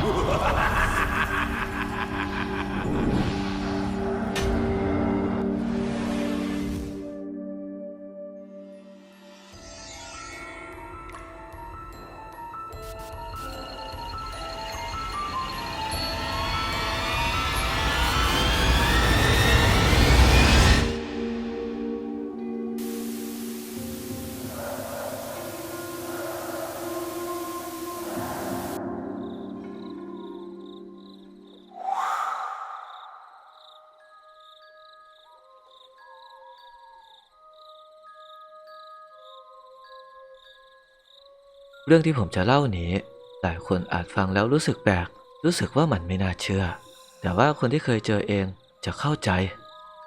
Ha ha ha! เรื่องที่ผมจะเล่านี้หลายคนอาจฟังแล้วรู้สึกแปลก รู้สึกว่ามันไม่น่าเชื่อ แต่ว่าคนที่เคยเจอเองจะเข้าใจ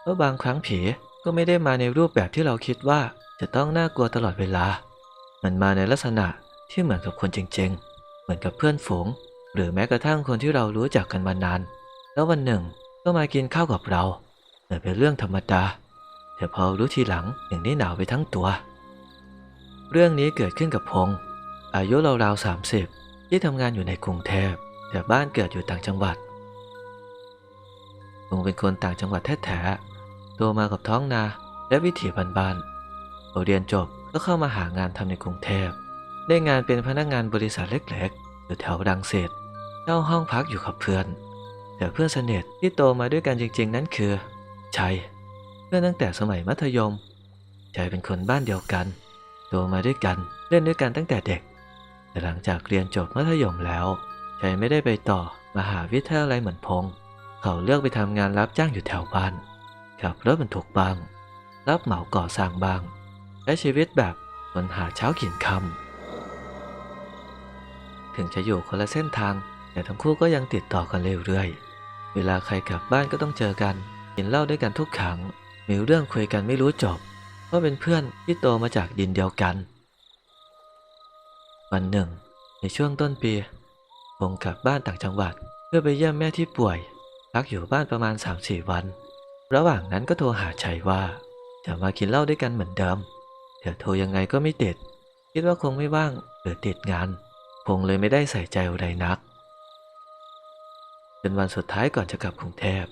ว่าบางครั้งผีก็ไม่ได้มาในรูปแบบที่เราคิดว่าจะต้องน่ากลัวตลอดเวลา มันมาในลักษณะที่เหมือนกับคนจริงๆ เหมือนกับเพื่อนฝูง หรือแม้กระทั่งคนที่เรารู้จักกันมานาน แล้ววันหนึ่งก็มากินข้าวกับเรา เหมือนเป็นเรื่องธรรมดา แต่พอรู้ทีหลังอย่างนี้หนาวไปทั้งตัว เรื่องนี้เกิดขึ้นกับพงษ์ อายุราวๆสามสิบที่ทำงานอยู่ในกรุงเทพแต่บ้านเกิดอยู่ต่างจังหวัดพงเป็นคนต่างจังหวัดแท้ๆโตมากับท้องนาและวิถีบ้านๆพอเรียนจบก็เข้ามาหางานทำในกรุงเทพได้งานเป็นพนักงานบริษัทเล็กๆอยู่แถวรังสิตเช่าห้องพักอยู่กับเพื่อน แต่เพื่อนสนิทที่โตมาด้วยกันจริงๆ นั้นคือ ชัย เพื่อนตั้งแต่สมัยมัธยมชัยเป็นคนบ้านเดียวกัน โตมาด้วยกันเล่นด้วยกันตั้งแต่เด็ก แต่หลังจากเรียนจบมัธยมแล้วชัยไม่ได้ไปต่อมหาวิทยาลัยเหมือนพงษ์เขาเลือกไปทำงานรับจ้างอยู่แถวบ้านขับรถบรรทุกบ้าง รับเหมาก่อสร้างบ้างใช้ชีวิตแบบคนหาเช้ากินค่ำถึงจะอยู่คนละเส้นทาง แต่ทั้งคู่ก็ยังติดต่อกันเรื่อยๆ เวลาใครกลับบ้านก็ต้องเจอกัน กินเหล้าด้วยกันทุกครั้งมีเรื่องคุยกันไม่รู้จบ เพราะเป็นเพื่อนที่โตมาจากดินเดียวกัน วันหนึ่ง ในช่วงต้นปีผมกลับบ้านต่างจังหวัด เพื่อไปเยี่ยมแม่ที่ป่วยพักอยู่บ้านประมาณ 3-4 วัน ระหว่างนั้นก็โทรหาชัยว่า จะมากินเหล้าด้วยกันเหมือนเดิมแต่โทรยังไงก็ไม่ติด คิดว่าคงไม่ว่างหรือติดงาน คงเลยไม่ได้ใส่ใจอะไรนักเป็นวันสุดท้ายก่อนจะกลับกรุงเทพ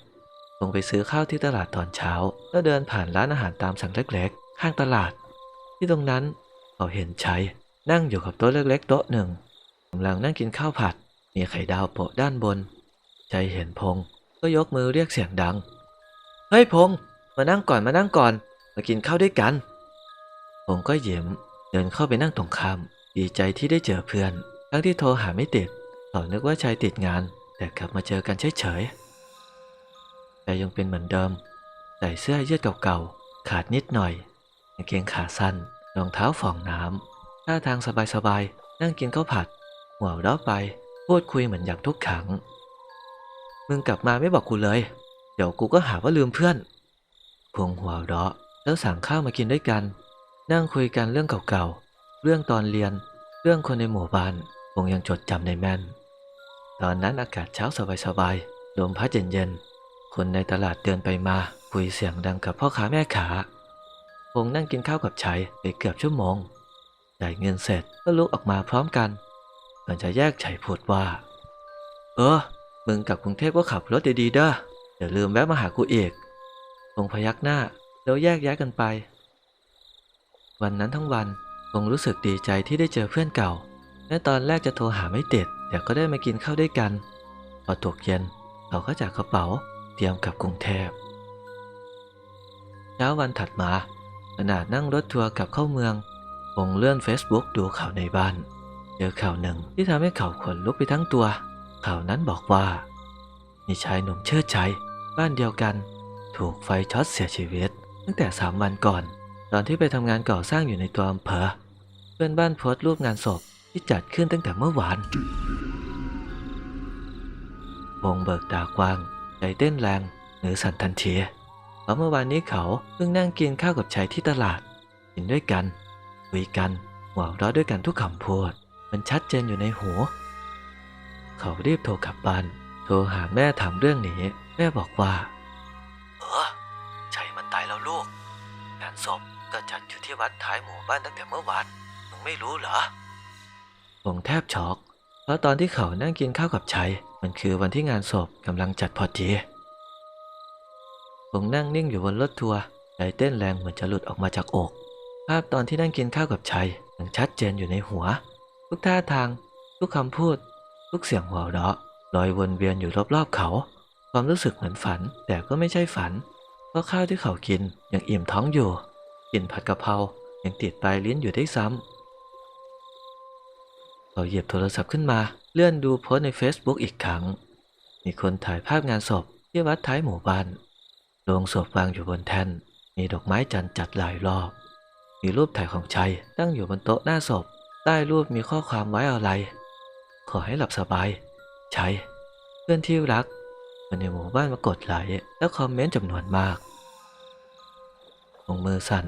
ผมไปซื้อข้าวที่ตลาดตอนเช้า แล้วเดินผ่านร้านอาหารตามสั่งเล็กๆ ข้างตลาด ที่ตรงนั้นเขาเห็นชัย นั่งอยู่กับโต๊ะเล็กๆโต๊ะหนึ่งกำลังนั่งกินข้าวผัด มีไข่ดาวโปะด้านบนชัยเห็นพงษ์ก็ยกมือเรียกเสียงดัง เฮ้ยพงษ์มานั่งก่อนมานั่งก่อน มากินข้าวด้วยกันผมก็เยิ้มเดินเข้าไปนั่งตรงข้าม ดีใจที่ได้เจอเพื่อน ทั้งที่โทรหาไม่ติดเขานึกว่าชายติดงาน แต่กลับมาเจอกันเฉยๆแต่ยังเป็นเหมือนเดิม ใส่เสื้อยืดเก่าๆ ขาดนิดหน่อยกางเกงขาสั้น รองเท้าฝ่องน้ำ ท่าทางสบายๆ นั่งกินข้าวผัด หัวเราะไปพูดคุยเหมือนอย่างทุกครั้งมึงกลับมาไม่บอกกูเลย เดี๋ยวกูก็หาว่าลืมเพื่อน พงหัวเราะแล้วสั่งข้าวมากินด้วยกัน นั่งคุยกันเรื่องเก่าๆ เรื่องตอนเรียน เรื่องคนในหมู่บ้านพงยังจดจำในแม่น ตอนนั้นอากาศเช้าสบายๆ ลมพัดเย็นๆ คนในตลาดเดินไปมาคุยเสียงดังกับพ่อค้าแม่ขาพงนั่งกินข้าวกับชัยไปเกือบชั่วโมง จ่ายเงินเสร็จก็ลุกออกมาพร้อมกันก่อนจะแยกชัยพูดว่า เออ มึงกลับกรุงเทพก็ขับรถดีๆเด้ออย่าลืมแวะมาหากูเอกพงพยักหน้าแล้วแยกย้ายกันไป วันนั้นทั้งวันคงรู้สึกดีใจที่ได้เจอเพื่อนเก่าและตอนแรกจะโทรหาไม่ติดแต่ก็ได้มากินข้าวด้วยกัน พอตกเย็นเขาก็จากกระเป๋าเตรียมกลับกรุงเทพเช้าวันถัดมาขณะนั่งรถทัวร์กลับเข้าเมือง คงเลื่อน Facebook ดูข่าวในบ้าน เจอข่าวหนึ่งที่ทำให้เขาขนลุกไปทั้งตัว ข่าวนั้นบอกว่า มีชายหนุ่มเชิดชัยบ้านเดียวกัน ถูกไฟช็อตเสียชีวิต ตั้งแต่สามวันก่อน ตอนที่ไปทำงานก่อสร้างอยู่ในตัวอำเภอเพื่อนบ้านโพสต์รูปงานศพที่จัดขึ้นตั้งแต่เมื่อวานวงเบิกตากว้าง ใจเต้นแรงหรือสั่นทันทีเพราะเมื่อวานนี้เขาเพิ่งนั่งกินข้าวกับชายที่ตลาดกินด้วยกัน คุยกัน หัวเราะด้วยกันทุกคำพูด มันชัดเจนอยู่ในหู เขารีบโทรกลับบ้านโทรหาแม่ถามเรื่องนี้ แม่บอกว่าเออชัยมันตายแล้วลูก งานศพก็จัดอยู่ที่วัดท้ายหมู่บ้านตั้งแต่เมื่อวานมึงไม่รู้เหรอผมแทบช็อกพอราะตอนที่เขานั่งกินข้าวกับชัย มันคือวันที่งานศพกำลังจัดพอดีผมนั่งนิ่งอยู่บนรถทัวร์ใจเต้นแรงเหมือนจะหลุดออกมาจากอก ภาพตอนที่นั่งกินข้าวกับชัยยังชัดเจนอยู่ในหัว ทุกท่าทาง ทุกคำพูด ทุกเสียงหัวเราะลอยวนเวียนอยู่รอบๆเขา ความรู้สึกเหมือนฝัน แต่ก็ไม่ใช่ฝัน เพราะข้าวที่เขากินยังอิ่มท้องอยู่กลิ่นผัดกะเพรายังติดปลายลิ้นอยู่ได้ซ้ำเขาหยิบโทรศัพท์ขึ้นมา เลื่อนดูโพสใน Facebook อีกครั้ง มีคนถ่ายภาพงานศพที่วัดท้ายหมู่บ้านโรงศพวางอยู่บนแท่น มีดอกไม้จันทร์จัดหลายรอบ มีรูปถ่ายของชัยตั้งอยู่บนโต๊ะหน้าศพ ใต้รูปมีข้อความไว้อะไร ขอให้หลับสบาย ชัย เพื่อนที่รักคนในหมู่บ้านมากดไลค์และคอมเมนต์จำนวนมากลงมือสั่น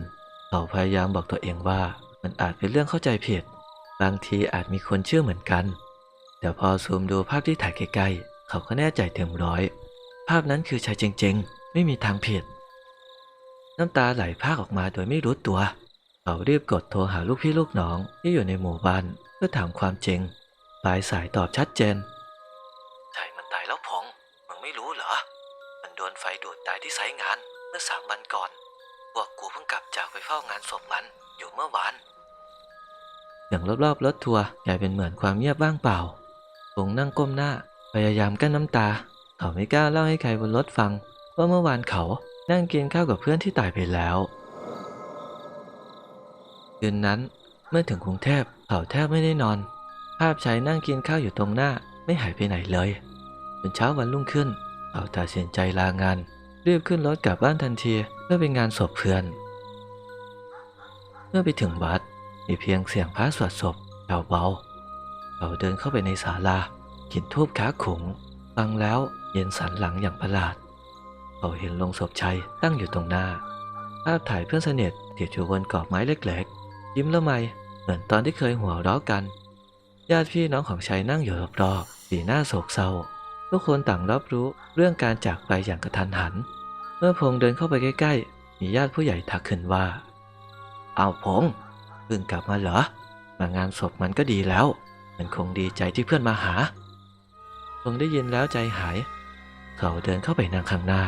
เขาพยายามบอกตัวเองว่ามันอาจเป็นเรื่องเข้าใจผิด บางทีอาจมีคนเชื่อเหมือนกัน แต่พอซูมดูภาพที่ถ่ายใกล้ๆ เขาก็แน่ใจเต็มร้อย ภาพนั้นคือชายจริงๆ ไม่มีทางผิด น้ำตาไหลพากออกมาโดยไม่รู้ตัว เขารีบกดโทรหาลูกพี่ลูกน้องที่อยู่ในหมู่บ้านเพื่อถามความจริง ปลายสายตอบชัดเจนใช่มันตายแล้วพงษ์มึงไม่รู้เหรอ มันโดนไฟดูดตายที่ไซต์งานเมื่อสามวันก่อน พวกกูเพิ่งกลับจากไปเฝ้างานศพมันอยู่เมื่อวานอย่างรอบๆรถทัวร์กลายเป็นเหมือนความเงียบว่างเปล่าพงษ์นั่งก้มหน้า พยายามกั้นน้ำตา เขาไม่กล้าเล่าให้ใครบนรถฟังว่าเมื่อวานเขานั่งกินข้าวกับเพื่อนที่ตายไปแล้ว คืนนั้น เมื่อถึงกรุงเทพเขาแทบไม่ได้นอน ภาพชายนั่งกินข้าวอยู่ตรงหน้าไม่หายไปไหนเลยจนเช้าวันรุ่งขึ้น เขาตัดสินใจลางานรีบขึ้นรถกลับบ้านทันทีเพื่อไปงานศพเพื่อน เมื่อไปถึงวัดมีเพียงเสียงพระสวดศพเบาๆเขาเดินเข้าไปในศาลากินทูบค้าขุงฟังแล้วเย็นสันหลังอย่างประหลาด เขาเห็นลงศพชัยตั้งอยู่ตรงหน้า ภาพถ่ายเพื่อนสนิทติดอยู่บนกรอบไม้เล็กๆ ยิ้มละไมเหมือนตอนที่เคยหัวเราะกัน ญาติพี่น้องของชัยนั่งอยู่รอบๆสีหน้าโศกเศร้า ทุกคนต่างรับรู้เรื่องการจากไปอย่างกระทันหัน เมื่อพงษ์เดินเข้าไปใกล้ๆ มีญาติผู้ใหญ่ทักขึ้นว่า เอาพงษ์เพิ่งกลับมาเหรอ มางานศพมันก็ดีแล้ว มันคงดีใจที่เพื่อนมาหาพงษ์ได้ยินแล้วใจหาย เขาเดินเข้าไปนั่งข้างหน้า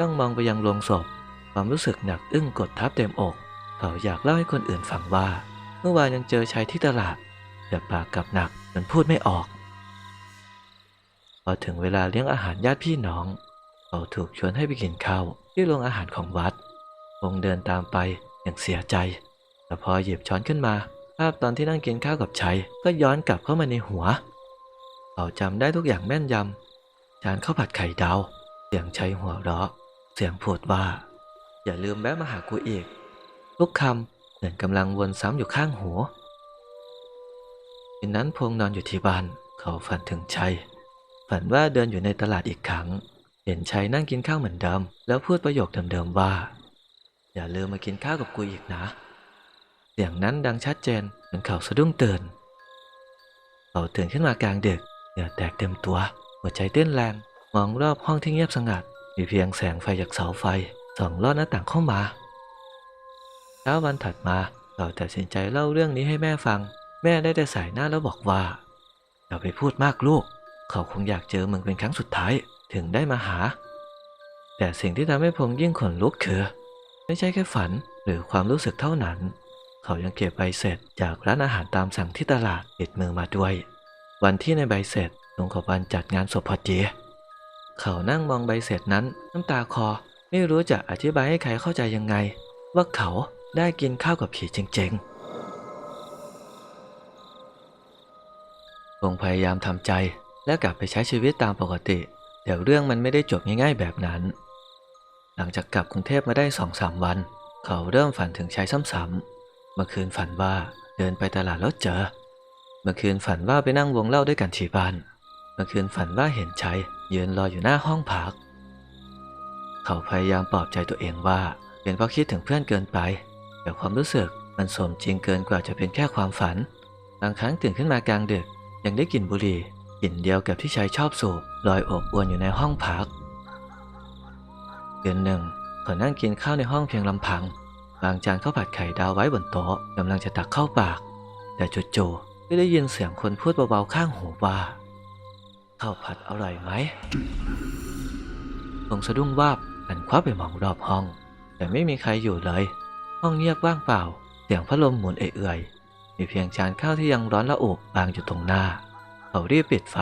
ต้องมองไปยังโลงศพ ความรู้สึกหนักอึ้งกดทับเต็มอก เขาอยากเล่าให้คนอื่นฟังว่า เมื่อวานยังเจอชายที่ตลาด แต่ปากกลับหนักมันพูดไม่ออก พอถึงเวลาเลี้ยงอาหารญาติพี่น้อง เขาถูกชวนให้ไปกินข้าวที่โรงอาหารของวัดพงเดินตามไปอย่างเสียใจ แต่พอหยิบช้อนขึ้นมา ภาพตอนที่นั่งกินข้าวกับชัยก็ย้อนกลับเข้ามาในหัว เขาจำได้ทุกอย่างแม่นยำจานข้าวผัดไข่ดาว เสียงชัยหัวเราะ เสียงพูดว่า อย่าลืมแวะมาหากูอีก ทุกคำเหมือนกำลังวนซ้ำอยู่ข้างหัวคืนนั้นพงษ์นอนอยู่ที่บ้าน เขาฝันถึงชัย ฝันว่าเดินอยู่ในตลาดอีกครั้ง เห็นชัยนั่งกินข้าวเหมือนเดิม แล้วพูดประโยคเดิมๆว่า อย่าลืมมากินข้าวกับกูอีกนะ เสียงนั้นดังชัดเจนจนเขาสะดุ้งตื่น เขาตื่นขึ้นมากลางดึกเหงื่อแตกเต็มตัว หัวใจเต้นแรง มองรอบห้องที่เงียบสงัด มีเพียงแสงไฟจากเสาไฟส่องลอดหน้าต่างเข้ามา ช้าวันถัดมาเขาตัดสินใจเล่าเรื่องนี้ให้แม่ฟัง แม่ได้แต่สายหน้าแล้วบอกว่า อย่าไปพูดมากลูก เขาคงอยากเจอมึงเป็นครั้งสุดท้ายถึงได้มาหา แต่สิ่งที่ทำให้พงยิ่งขนลุกคือไม่ใช่แค่ฝันหรือความรู้สึกเท่านั้น เขายังเก็บใบเสร็จจากร้านอาหารตามสั่งที่ตลาดติดมือมาด้วย วันที่ในใบเสร็จตรงกับวันจัดงานศพพอดีเขานั่งมองใบเสร็จนั้นน้ำตาคอไม่รู้จะอธิบายให้ใครเข้าใจยังไง ว่าเขา ได้กินข้าวกับผีจริงๆพงพยายามทำใจและกลับไปใช้ชีวิตตามปกติแต่เรื่องมันไม่ได้จบง่ายๆแบบนั้น หลังจากกลับกรุงเทพมาได้สองสามวัน เขาเริ่มฝันถึงชายซ้ำๆเมื่อคืนฝันว่าเดินไปตลาดแล้วเจอ เมื่อคืนฝันว่าไปนั่งวงเล่าด้วยกันที่บ้าน เมื่อคืนฝันว่าเห็นชายยืนรออยู่หน้าห้องพัก เขาพยายามปลอบใจตัวเองว่าเป็นเพราะคิดถึงเพื่อนเกินไป แต่ความรู้สึกมันสมจริงเกินกว่าจะเป็นแค่ความฝัน บางครั้งตื่นขึ้นมากลางดึก ยังได้กลิ่นบุหรี่กลิ่นเดียวกับที่ชายชอบสูบลอยอบอวนอยู่ในห้องพักเดือนหนึ่งเขานั่งกินข้าวในห้องเพียงลำพังวางจานข้าวผัดไข่ดาวไว้บนโต๊ะกำลังจะตักเข้าปาก แต่จู่ๆก็ได้ยินเสียงคนพูดเบาๆข้างหูว่าข้าวผัดอร่อยไหมพงสะดุ้งวาบหันคว้าไปมองรอบห้อง แต่ไม่มีใครอยู่เลย ห้องเงียบว่างเปล่า เสียงพัดลมหมุนเอื่อยๆมีเพียงจานข้าวที่ยังร้อนระอุวางอยู่ตรงหน้า เขารีบปิดไฟ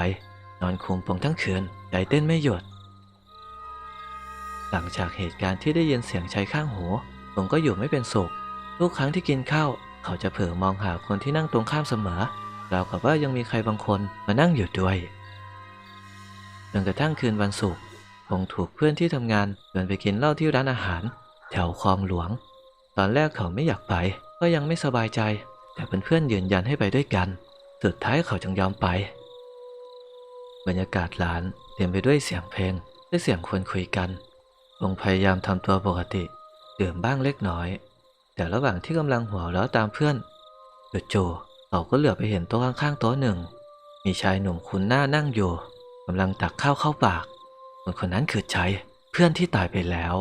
นอนคุมโปงทั้งคืนใจเต้นไม่หยุด หลังจากเหตุการณ์ที่ได้ยินเสียงชายข้างหูผมก็อยู่ไม่เป็นสุข ทุกครั้งที่กินข้าวเขาจะเผลอมองหาคนที่นั่งตรงข้ามเสมอราวกับว่ายังมีใครบางคนมานั่งอยู่ด้วยจนกระทั่งคืนวันศุกร์ผมถูกเพื่อนที่ทำงานชวนไปกินเหล้าที่ร้านอาหาร แถวคลองหลวง ตอนแรกเขาไม่อยากไป ก็ยังไม่สบายใจ แต่เพื่อนๆยืนยันให้ไปด้วยกัน สุดท้ายเขาจึงยอมไป บรรยากาศร้านเต็มไปด้วยเสียงเพลงและเสียงคนคุยกันผมพยายามทำตัวปกติดื่มบ้างเล็กน้อย แต่ระหว่างที่กำลังหัวเราะตามเพื่อนจู่ๆเขาก็เหลือไปเห็นโต๊ะข้างๆโต๊ะหนึ่ง มีชายหนุ่มคุ้นหน้านั่งอยู่กำลังตักข้าวเข้าปากคนคนนั้นคือชัยเพื่อนที่ตายไปแล้ว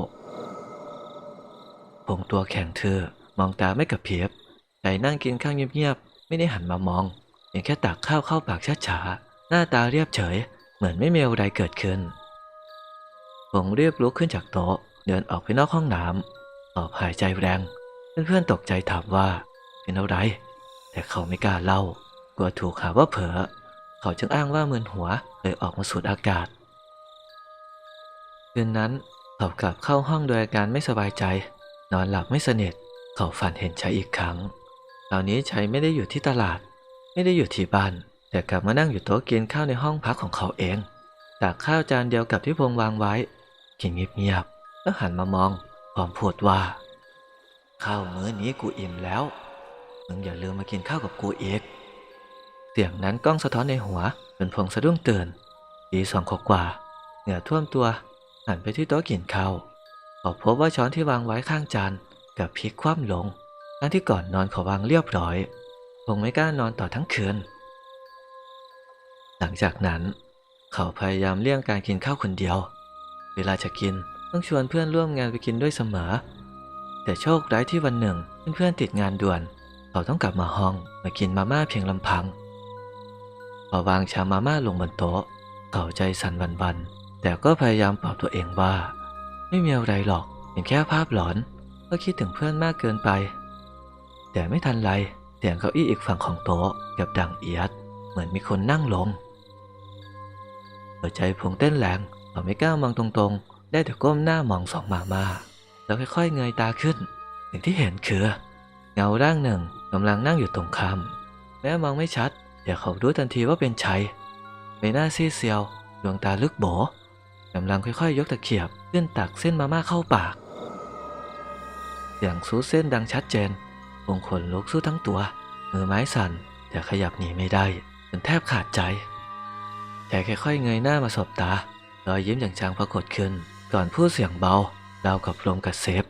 ผมตัวแข็งเธอ มองตาไม่กระเพริบใจนั่งกินข้าวเงียบๆ ไม่ได้หันมามองเพียงแค่ตักข้าวเข้าปากช้าๆ หน้าตาเรียบเฉย เหมือนไม่มีอะไรเกิดขึ้น ผมรียบลุกขึ้นจากโต๊ะ เดินออกไปนอกห้องน้ำออกหายใจแรง เพื่อนๆตกใจถามว่าเป็นอะไร แต่เขาไม่กล้าเล่ากลัวถูกหาว่าเผลอ เขาจึงอ้างว่ามึนหัวเลยออกมาสูดอากาศ คืนนั้นเขากลับเข้าห้องโดยอาการไม่สบายใจ นอนหลับไม่สนิทเขาฝันเห็นชัยอีกครั้งคราวนี้ชัยไม่ได้อยู่ที่ตลาด ไม่ได้อยู่ที่บ้าน แต่กลับมานั่งอยู่โต๊ะกินข้าวในห้องพักของเขาเองตักข้าวจานเดียวกับที่พงวางไว้ กินเงียบๆแล้วหันมามองพร้อมพูดว่า ข้าวมื้อนี้กูอิ่มแล้วมึงอย่าลืมมากินข้าวกับกูอีกเสียงนั้นกล้องสะท้อนในหัวจนพงสะดุ้งตื่นตีสองขกว่าเหงื่อท่วมตัวหันไปที่โต๊ะกินข้าว ขาพบว่าช้อนที่วางไว้ข้างจานกับพลิกคว่ำลงทั้งที่ก่อนนอนขาวางเรียบร้อยคงไม่กล้านอนต่อทั้งคืน หลังจากนั้น เขาพยายามเลี่ยงการกินข้าวคนเดียว เวลาจะกินต้องชวนเพื่อนร่วมงานไปกินด้วยเสมอ แต่โชคร้ายที่วันหนึ่งเพื่อนๆติดงานด่วน เขาต้องกลับมาห้องมากินมาม่าเพียงลำพังพอวางชามมาม่าลงบนโต๊ะ เขาใจสั่นวันวันๆแต่ก็พยายามปลอบตัวเองว่า ไม่มีอะไรหรอกเป็นแค่ภาพหลอน ก็คิดถึงเพื่อนมากเกินไป แต่ไม่ทันไรเสียงเก้าอี้อีกฝั่งของโต๊ะกับดังเอียด เหมือนมีคนนั่งลงหัวใจพงเต้นแรงเขาไม่กล้ามองตรงๆ ได้แต่ก้มหน้ามองสองมามาแล้วค่อยๆเงยตาขึ้นสิ่งที่เห็นคือ เงาร่างหนึ่งกำลังนั่งอยู่ตรงข้ามแม้มองไม่ชัดแต่เขารู้ทันทีว่าเป็นชัยใบหน้าซีเซียว ดวงตาลึกโบ กำลังค่อยๆ ยกตะเขียบขึ้นตักเส้นมาม่าเข้าปาก เสียงซูเส้นดังชัดเจนวงขนลุกสู้ทั้งตัว มือไม้สั่นแต่ขยับหนีไม่ได้จนแทบขาดใจแต่ค่อยๆเงยหน้ามาสบตารอยยิ้มอย่างจางปรากฏขึ้น ก่อนพูดเสียงเบาราวกับลมกระเซฟ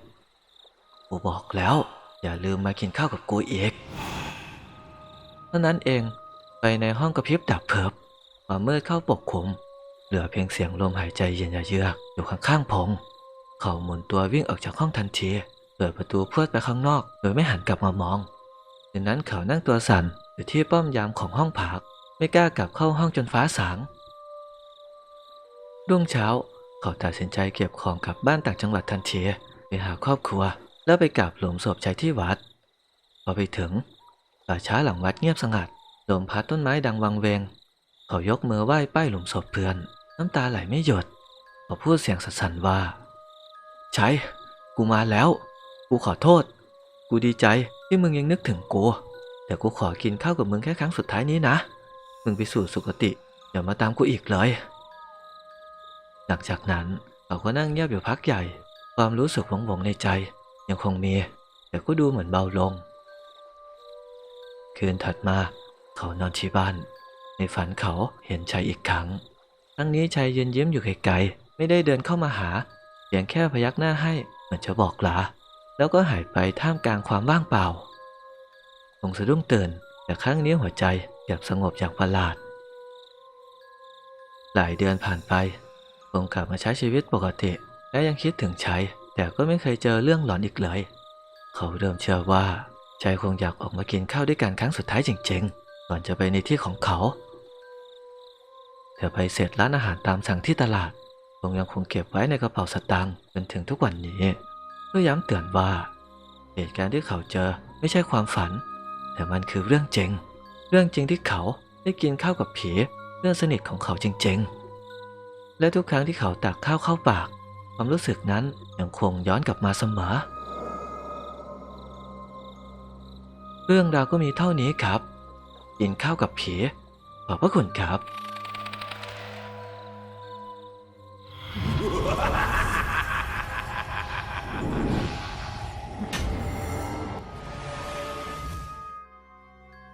กูบอกแล้ว อย่าลืมมากินข้าวกับกูอีกเท่านั้นเองไปในห้องกระพริบดับเพิบความมืดเข้าปกคลุม ลือเพียงเสียงลมหายใจเย็นเยือกอยู่ข้างๆพงเขาหมุนตัววิ่งออกจากห้องทันทีเปิดประตูพรวดไปข้างนอก โดยไม่หันกลับมามองจากนั้นเขานั่งตัวสั่นอยู่ที่ป้อมยามของห้องพักไม่กล้ากลับเข้าห้องจนฟ้าสางรุ่งเช้า เขาตัดสินใจเก็บของกลับบ้านต่างจังหวัดทันทีไปหาครอบครัว แล้วไปกราบหลุมศพใจที่วัด พอไปถึงป่าช้าหลังวัดเงียบสงัดลมพัดต้นไม้ดังวังเวง เขายกมือไหว้ป้ายหลุมศพเพื่อน น้ำตาไหลไม่หยุดเขาพูดเสียงสั่นๆว่า ใช้ กูมาแล้ว กูขอโทษ กูดีใจที่มึงยังนึกถึงกูแต่กูขอกินข้าวกับมึงแค่ครั้งสุดท้ายนี้นะ มึงไปสู่สุคติอย่ามาตามกูอีกเลยหลังจากนั้นเขาก็นั่งเงียบอยู่พักใหญ่ ความรู้สึกหวงๆในใจ ยังคงมี แต่ก็ดูเหมือนเบาลง คืนถัดมา เขานอนที่บ้าน ในฝันเขาเห็นชัยอีกครั้ง ครั้งนี้ชัยยืนยิ้มอยู่ไกลๆไม่ได้เดินเข้ามาหาเพียงแค่พยักหน้าให้เหมือนจะบอกลาแล้วก็หายไปท่ามกลางความว่างเปล่าคงสะดุ้งตื่นแต่ครั้งนี้หัวใจเงียบสงบอย่างประหลาด หลายเดือนผ่านไปผมกลับมาใช้ชีวิตปกติ และยังคิดถึงชัยแต่ก็ไม่เคยเจอเรื่องหลอนอีกเลย เขาเริ่มเชื่อว่าชัยคงอยากออกมากินข้าวด้วยกันครั้งสุดท้ายจริงๆก่อนจะไปในที่ของเขา เธอไปเสร็จร้านอาหารตามสั่งที่ตลาดคงยังคงเก็บไว้ในกระเป๋าสตางค์จนถึงทุกวันนี้เพื่อย้ำเตือนว่า เหตุการณ์ที่เขาเจอไม่ใช่ความฝัน แต่มันคือเรื่องจริง เรื่องจริงที่เขาได้กินข้าวกับผีเพื่อนสนิทของเขาจริง ๆ และทุกครั้งที่เขาตักข้าวเข้าปาก ความรู้สึกนั้นยังคงย้อนกลับมาเสมอ เรื่องราวก็มีเท่านี้ครับ กินข้าวกับผีขอบพระคุณครับ